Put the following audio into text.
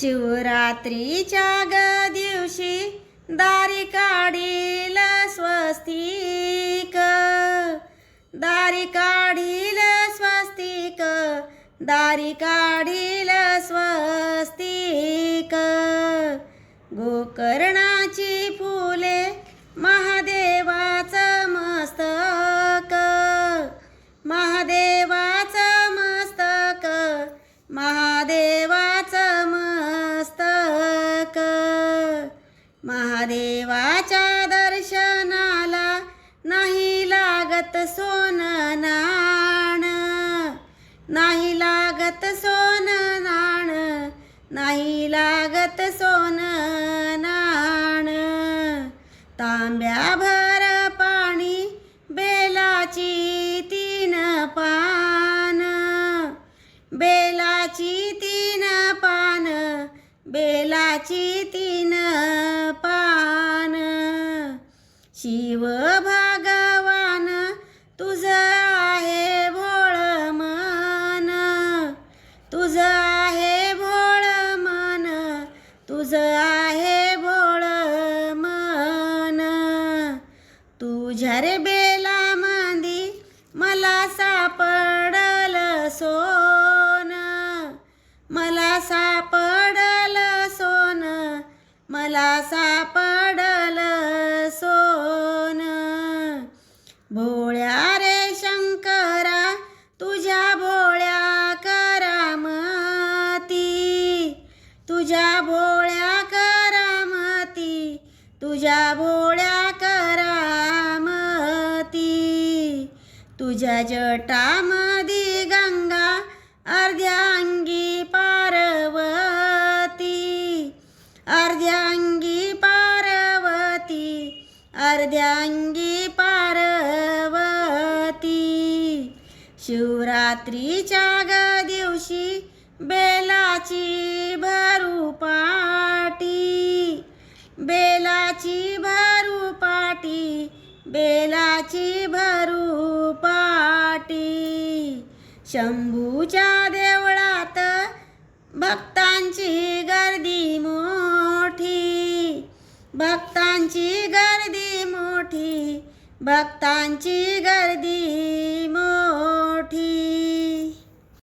शिवरात्रीच्या ग दिवशी दारी काढील स्वस्तिक. दारी काढील स्वस्तिक. दारी काढील स्वस्तिक. गोकर्ण लागत सोन नाण. नाही लागत सोन नाण. नाही लागत सोन नाण. तांब्या भर पाणी बेलाची तीन पान. बेलाची तीन पान बेलाची तीन पान. शिव भागव तुझ आहे भोळ मान. तुझ आहे भोळ मान. तुझ आहे भोळ मान. तुझ्या रे बेला मांदी मला सापडल सोन. मला सापडल सोन. मला सापडल सोन. भोळ्या तुझ्या जटामधी गंगा अर्ध्या अंगी पार्वती अर्ध्या अंगी पार्वती अर्ध्या अंगी पार्वती. शिवरात्रीच्या ग दिवशी बेलाची भरू पाटी बेलाची भरू पाटी बेलाची शंभूच्या देवळात भक्तांची गर्दी मोठी भक्तांची गर्दी मोठी भक्तांची गर्दी मोठी.